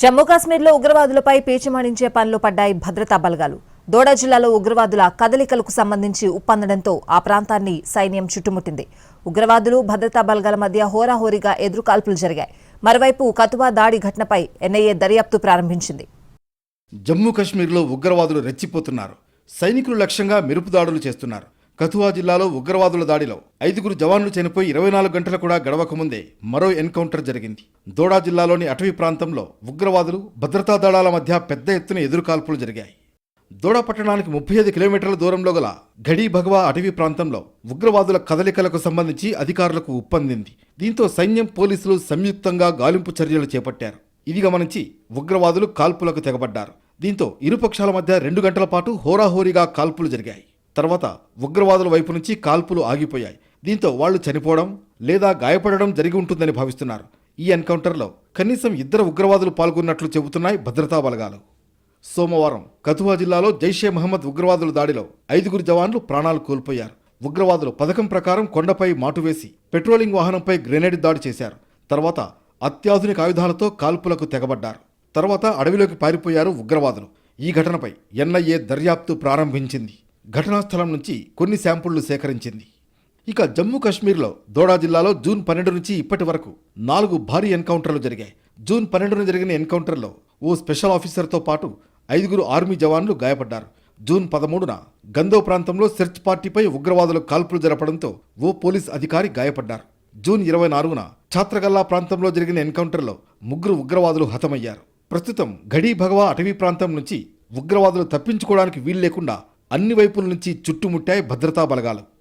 జమ్మూ కాశ్మీర్లో ఉగ్రవాదులపై పేచిమాడించే పనులు పడ్డాయి భద్రతా బలగాలు. దోడా జిల్లాలో ఉగ్రవాదుల కదలికలకు సంబంధించి ఉప్పందడంతో ఆ ప్రాంతాన్ని సైన్యం చుట్టుముట్టింది. ఉగ్రవాదులు భద్రతా బలగాల మధ్య హోరాహోరీగా ఎదురుకాల్పులు జరిగాయి. మరోవైపు కతువా దాడి ఘటనపై ఎన్ఐఏ దర్యాప్తు ప్రారంభించింది. జమ్మూ కాశ్మీర్లో ఉగ్రవాదులు రెచ్చిపోతున్నారు. సైనికులు లక్ష్యంగా మెరుపు దాడులు చేస్తున్నారు. కథువా జిల్లాలో ఉగ్రవాదుల దాడిలో ఐదుగురు జవాన్లు చనిపోయి ఇరవై నాలుగు గంటలు కూడా గడవకముందే మరో ఎన్కౌంటర్ జరిగింది. దోడా జిల్లాలోని అటవీ ప్రాంతంలో ఉగ్రవాదులు భద్రతా దళాల మధ్య పెద్ద ఎత్తున ఎదురుకాల్పులు జరిగాయి. దోడా పట్టణానికి ముప్పై ఐదు కిలోమీటర్ల దూరంలో గల ఘడీ భగవా అటవీ ప్రాంతంలో ఉగ్రవాదుల కదలికలకు సంబంధించి అధికారులకు ఒప్పందింది దీంతో సైన్యం పోలీసులు సంయుక్తంగా గాలింపు చర్యలు చేపట్టారు. ఇది గమనించి ఉగ్రవాదులు కాల్పులకు తెగబడ్డారు. దీంతో ఇరుపక్షాల మధ్య రెండు గంటల పాటు హోరాహోరీగా కాల్పులు జరిగాయి. తర్వాత ఉగ్రవాదుల వైపు నుంచి కాల్పులు ఆగిపోయాయి. దీంతో వాళ్ళు చనిపోవడం లేదా గాయపడడం జరిగి ఉంటుందని భావిస్తున్నారు. ఈ ఎన్కౌంటర్లో కనీసం ఇద్దరు ఉగ్రవాదులు పాల్గొన్నట్లు చెబుతున్నాయి భద్రతా బలగాలు. సోమవారం కథువా జిల్లాలో జైషే మహమ్మద్ ఉగ్రవాదుల దాడిలో ఐదుగురు జవాన్లు ప్రాణాలు కోల్పోయారు. ఉగ్రవాదులు పథకం ప్రకారం కొండపై మాటు వేసి పెట్రోలింగ్ వాహనంపై గ్రెనేడ్ దాడి చేశారు. తర్వాత అత్యాధునిక ఆయుధాలతో కాల్పులకు తెగబడ్డారు. తర్వాత అడవిలోకి పారిపోయారు ఉగ్రవాదులు. ఈ ఘటనపై ఎన్ఐఏ దర్యాప్తు ప్రారంభించింది. ఘటనా స్థలం నుంచి కొన్ని శాంపుళ్ళు సేకరించింది. ఇక జమ్మూ కాశ్మీర్లో దోడా జిల్లాలో జూన్ పన్నెండు నుంచి ఇప్పటి వరకు నాలుగు భారీ ఎన్కౌంటర్లు జరిగాయి. జూన్ పన్నెండున జరిగిన ఎన్కౌంటర్లో ఓ స్పెషల్ ఆఫీసర్తో పాటు ఐదుగురు ఆర్మీ జవాన్లు గాయపడ్డారు. జూన్ పదమూడున గందో ప్రాంతంలో సెర్చ్ పార్టీపై ఉగ్రవాదులు కాల్పులు జరపడంతో ఓ పోలీస్ అధికారి గాయపడ్డారు. జూన్ ఇరవై నాలుగున ఛాత్రగల్లా ప్రాంతంలో జరిగిన ఎన్కౌంటర్లో ముగ్గురు ఉగ్రవాదులు హతమయ్యారు. ప్రస్తుతం గడీ భగవా అటవీ ప్రాంతం నుంచి ఉగ్రవాదులు తప్పించుకోవడానికి వీలు లేకుండా అన్ని వైపుల నుంచి చుట్టుముట్టాయి భద్రతా బలగాలు.